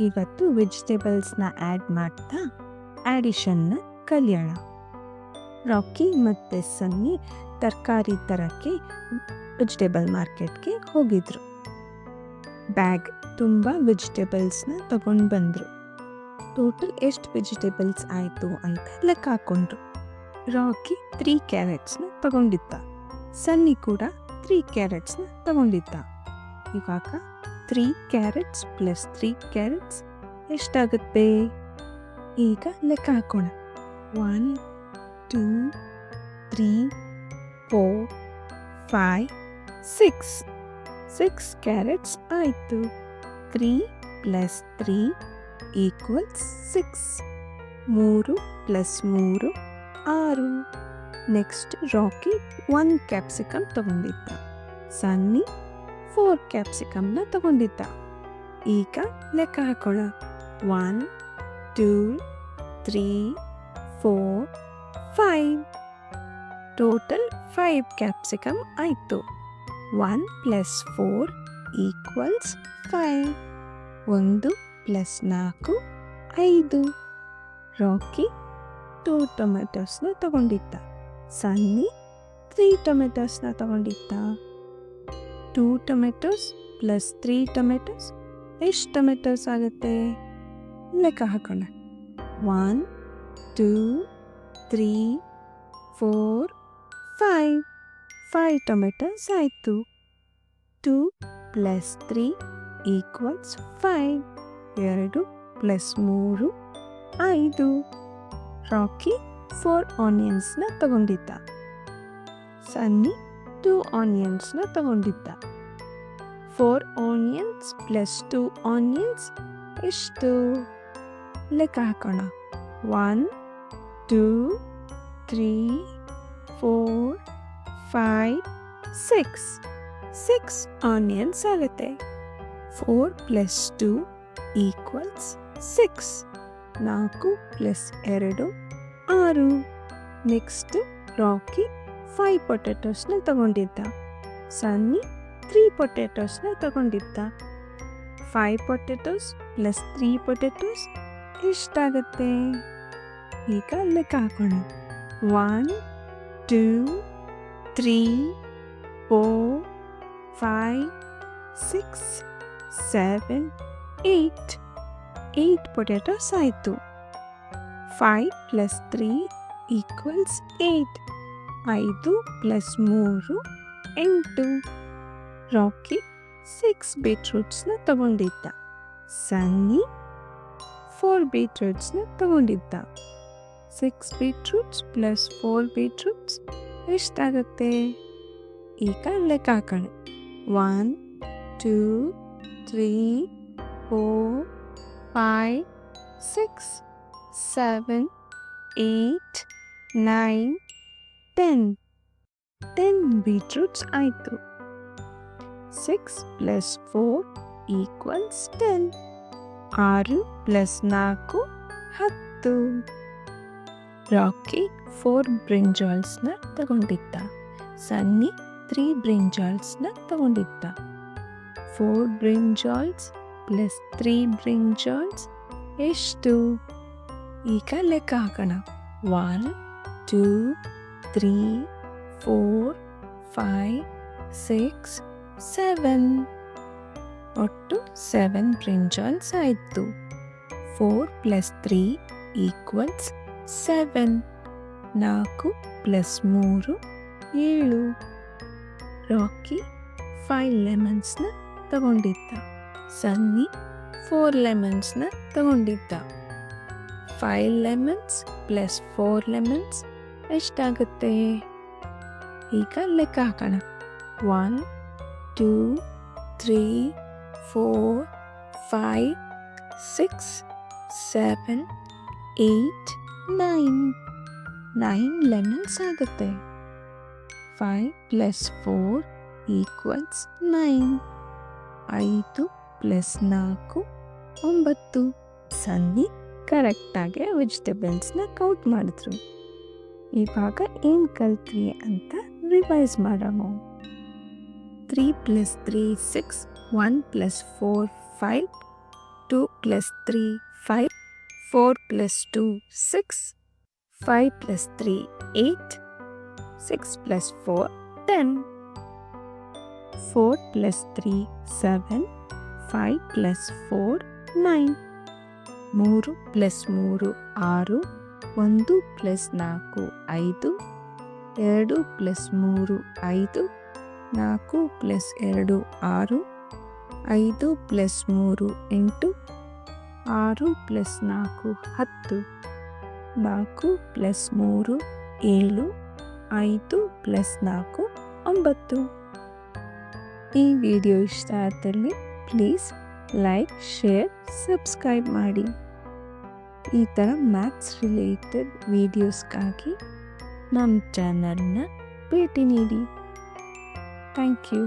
ಇವತ್ತು ವೆಜಿಟೇಬಲ್ಸ್ನ ಆ್ಯಡ್ ಮಾಡ್ತಾ ಆ್ಯಡಿಷನ್ನ ಕಲಿಯೋಣ. ರಾಕಿ ಮತ್ತು ಸನ್ನಿ ತರಕಾರಿ ತರಕ್ಕೆ ವೆಜಿಟೇಬಲ್ ಮಾರ್ಕೆಟ್ಗೆ ಹೋಗಿದ್ರು. ಬ್ಯಾಗ್ ತುಂಬ ವೆಜಿಟೇಬಲ್ಸ್ನ ತಗೊಂಡು ಬಂದರು. ಟೋಟಲ್ ಎಷ್ಟು ವೆಜಿಟೇಬಲ್ಸ್ ಆಯಿತು ಅಂತ ಲೆಕ್ಕ ಹಾಕೊಂಡ್ರು. ರಾಕಿ ತ್ರೀ ಕ್ಯಾರೆಟ್ಸ್ನ ತಗೊಂಡಿದ್ದ. ಸನ್ನಿ ಕೂಡ ತ್ರೀ ಕ್ಯಾರೆಟ್ಸ್ನ ತಗೊಂಡಿದ್ದ. ಇವಾಗ three carrots plus three carrots ಎಷ್ಟಾಗುತ್ತೆ? ಈಗ ಲೆಕ್ಕ ಹಾಕೋಣ. One two three four five six six carrots ಆಯಿತು. Three plus three equals six ಮೂರು ಪ್ಲಸ್ ಮೂರು, ಆರು. ನೆಕ್ಸ್ಟ್ ರಾಕಿ ಒನ್ ಕ್ಯಾಪ್ಸಿಕಮ್ ತಗೊಂಡಿದ್ದ. ಸನ್ನಿ ಫೋರ್ ಕ್ಯಾಪ್ಸಿಕಮ್ನ ತಗೊಂಡಿದ್ದ. ಈಗ ಲೆಕ್ಕ ಹಾಕೋಣ one two three four five total five capsicum ಆಯಿತು. One plus four equals five ಒಂದು ಪ್ಲಸ್ ನಾಲ್ಕು, ಐದು. ರಾಕಿ ಟೂ ಟೊಮೆಟೊಸ್ನ ತಗೊಂಡಿದ್ದ. ಸನ್ನಿ ತ್ರೀ ಟೊಮೆಟೊಸ್ನ ತಗೊಂಡಿದ್ದ. Two tomatoes plus three tomatoes, ಎಷ್ಟು ಟೊಮೆಟೊಸ್ ಆಗುತ್ತೆ? ಲೆಕ್ಕ ಹಾಕೋಣ. One, two, three, four, five. Five tomatoes ಆಯಿತು. Two plus three equals five. ಎರಡು ಪ್ಲಸ್ ಮೂರು ಐದು. ರಾಕಿ ಫೋರ್ ಆನಿಯನ್ಸ್ನ ತಗೊಂಡಿದ್ದ. ಸನ್ನಿ ಟೂ ಆನಿಯನ್ಸ್ನ ತಗೊಂಡಿದ್ದ four onions plus two onions ಎಷ್ಟು ಲೆಕ್ಕ ಹಾಕೋಣ. One two three four five six six onions ಆಗುತ್ತೆ. Four plus two equals six ನಾಲ್ಕು ಪ್ಲಸ್ ಎರಡು, ಆರು. ನೆಕ್ಸ್ಟ್ ರಾಕಿ ಫೈವ್ ಪೊಟ್ಯಾಟೋಸ್ನ ತಗೊಂಡಿದ್ದ. ಸನ್ನಿ ತ್ರೀ ಪೊಟ್ಯಾಟೋಸ್ನ ತಗೊಂಡಿದ್ದ. Five potatoes plus three potatoes ಎಷ್ಟಾಗತ್ತೆ? ಈಗ ಲೆಕ್ಕ ಹಾಕೋಣ. One two three four five six seven eight eight potatoes ಆಯಿತು. Five plus three equals eight ಐದು ಪ್ಲಸ್ ಮೂರು ಎಂಟು. ರಾಕಿ ಸಿಕ್ಸ್ ಬೀಟ್ರೂಟ್ಸ್ನ ತಗೊಂಡಿದ್ದ. ಸನ್ನಿ ಫೋರ್ ಬೀಟ್ರೂಟ್ಸ್ನ ತಗೊಂಡಿದ್ದ. Six beetroots plus four beetroots ಎಷ್ಟಾಗುತ್ತೆ ಈಗ ಲೆಕ್ಕ ಹಾಕೋಣ. One two three four five six seven eight nine ten ten beetroots ಆಯಿತು. Six plus four equals ten ಆರು ಪ್ಲಸ್ ನಾಲ್ಕು, ಹತ್ತು. ರಾಕಿ ಫೋರ್ ಬ್ರಿಂಜಾಲ್ಸ್ನ ತಗೊಂಡಿದ್ದ. ಸನ್ನಿ ತ್ರೀ ಬ್ರಿಂಜಾಲ್ಸ್ನ ತಗೊಂಡಿದ್ದ. Four brinjals plus three brinjals ಎಷ್ಟು? ಈಗ ಲೆಕ್ಕ ಹಾಕೋಣ. One two three four five six seven ಒಟ್ಟು ಸೆವೆನ್ ಬ್ರಿಂಜಾಲ್ಸ್ ಆಯಿತು. Four plus three equals seven ನಾಲ್ಕು ಪ್ಲಸ್ ಮೂರು, ಏಳು. ರಾಕಿ ಫೈವ್ ಲೆಮನ್ಸ್ನ ತಗೊಂಡಿದ್ದ. ಸನ್ನಿ ಫೋರ್ ಲೆಮನ್ಸ್ನ ತಗೊಂಡಿದ್ದ. Five lemons plus four lemons ಎಷ್ಟಾಗುತ್ತೆ ಈಗ ಲೆಕ್ಕ ಹಾಕೋಣ one two three four five six seven eight nine nine lemons ಆಗುತ್ತೆ. Five plus four equals nine ಐದು ಪ್ಲಸ್ ನಾಲ್ಕು, ಒಂಬತ್ತು. ಸನ್ನಿ ಕರೆಕ್ಟಾಗಿ ವೆಜಿಟೇಬಲ್ಸ್ನ ಕೌಂಟ್ ಮಾಡಿದ್ರು. ಇವಾಗ ಏನು ಕಲ್ತ್ವಿ ಅಂತ ರಿವೈಸ್ ಮಾಡೋಣ. Three plus three six one plus four five two plus three five four plus two six five plus three eight six plus four ten four plus three seven five plus four nine ಮೂರು plus ಮೂರು, ಆರು ಒಂದು plus ನಾಲ್ಕು ಐದು, ಎರಡು plus ಮೂರು ಐದು, ನಾಲ್ಕು ಪ್ಲಸ್ ಎರಡು ಆರು, ಐದು ಪ್ಲಸ್ ಮೂರು ಎಂಟು, ಆರು ಪ್ಲಸ್ ನಾಲ್ಕು ಹತ್ತು, ನಾಲ್ಕು ಪ್ಲಸ್ ಮೂರು ಏಳು, ಐದು ಪ್ಲಸ್ ನಾಲ್ಕು ಒಂಬತ್ತು. ಈ ವಿಡಿಯೋ ಇಷ್ಟ ಆದಲ್ಲಿ ಪ್ಲೀಸ್ ಲೈಕ್, ಶೇರ್, ಸಬ್ಸ್ಕ್ರೈಬ್ ಮಾಡಿ. ಈ ಥರ ಮ್ಯಾಥ್ಸ್ ರಿಲೇಟೆಡ್ ವೀಡಿಯೋಸ್ಗಾಗಿ ನಮ್ಮ ಚಾನಲ್ನ ಭೇಟಿ ನೀಡಿ. Thank you